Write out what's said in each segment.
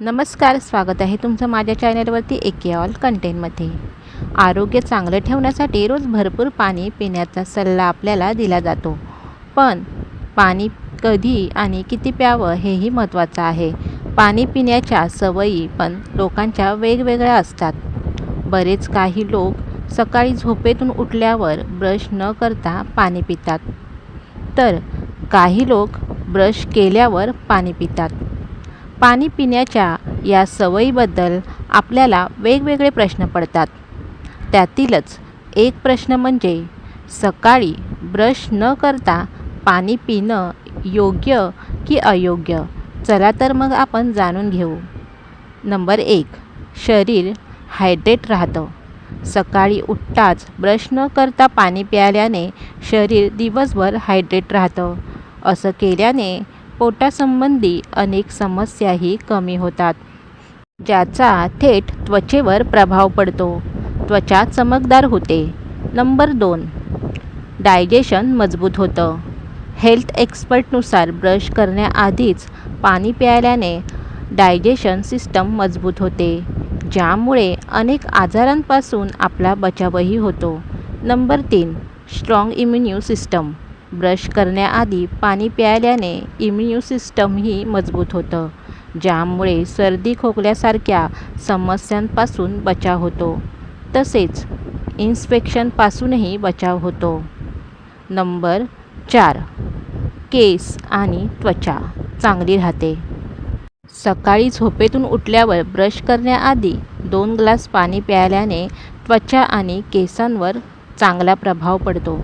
नमस्कार स्वागत आहे तुमचं माझ्या चॅनलवरती एके ऑल कंटेंटमध्ये आरोग्य चांगलं ठेवण्यासाठी रोज भरपूर पाणी पिण्याचा सल्ला आपल्याला दिला जातो. पण पाणी कधी आणि किती प्यावं हेही महत्त्वाचं आहे. पाणी पिण्याच्या सवयी पण लोकांच्या वेगवेगळ्या असतात. बरेच काही लोक सकाळी झोपेतून उठल्यावर ब्रश न करता पाणी पितात. तर काही लोक ब्रश केल्यावर पाणी पितात. पाणी पिण्याच्या या सवयीबद्दल आपल्याला वेगवेगळे प्रश्न पडतात. त्यातीलच एक प्रश्न म्हणजे सकाळी ब्रश न करता पाणी पिणं योग्य की अयोग्य? चला तर मग आपण जाणून घेऊ. नंबर एक शरीर हायड्रेट राहतं. सकाळी उठताच ब्रश न करता पाणी प्यायल्याने शरीर दिवसभर हायड्रेट राहतं. असं केल्याने पोटासंबंधी अनेक समस्याही कमी होतात ज्याचा थेट त्वचेवर प्रभाव पडतो. त्वचा चमकदार होते. नंबर दोन. डायजेशन मजबूत होतं. हेल्थ एक्सपर्टनुसार ब्रश करण्याआधीच पाणी प्यायल्याने डायजेशन सिस्टम मजबूत होते ज्यामुळे अनेक आजारांपासून आपला बचावही होतो. नंबर तीन. Strong इम्युन्यू system. ब्रश करण्याआधी पाणी प्यायल्याने इम्युन्यू सिस्टमही मजबूत होतं ज्यामुळे सर्दी खोकल्यासारख्या समस्यांपासून बचाव होतो. तसेच इन्स्पेक्शनपासूनही बचाव होतो. नंबर चार केस आणि त्वचा चांगली राहते. सकाळी झोपेतून उठल्यावर ब्रश करण्याआधी दोन ग्लास पाणी प्यायल्याने त्वचा आणि केसांवर चांगला प्रभाव पडतो.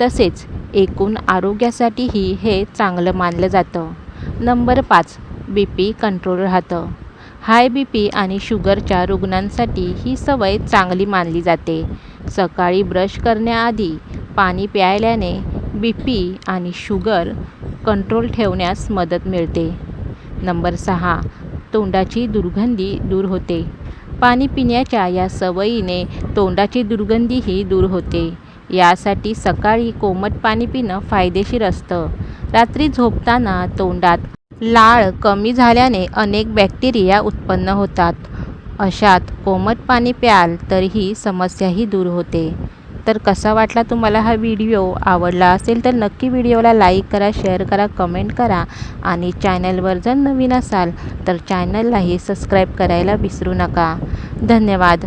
तसेच एकूण आरोग्यासाठीही हे चांगलं मानलं जातं. नंबर पाच बी पी कंट्रोल राहतं. हाय बी पी आणि शुगरच्या रुग्णांसाठी ही सवय चांगली मानली जाते. सकाळी ब्रश करण्याआधी पाणी प्यायल्याने बी पी आणि शुगर कंट्रोल ठेवण्यास मदत मिळते. नंबर सहा तोंडाची दुर्गंधी दूर होते. पाणी पिण्याच्या या सवयीने तोंडाची दुर्गंधीही दूर होते. यासाठी सकाळी कोमट पाणी पिणं फायदेशीर असतं. रात्री झोपताना तोंडात लाळ कमी झाल्याने अनेक बॅक्टेरिया उत्पन्न होतात. अशात कोमट पाणी प्याल तर ही समस्याही दूर होते. तर कसा वाटला तुम्हाला हा व्हिडिओ? आवडला असेल तर नक्की व्हिडिओला लाईक करा शेअर करा कमेंट करा आणि चॅनलवर जर नवीन असाल तर चॅनललाही सबस्क्राईब करायला विसरू नका. धन्यवाद.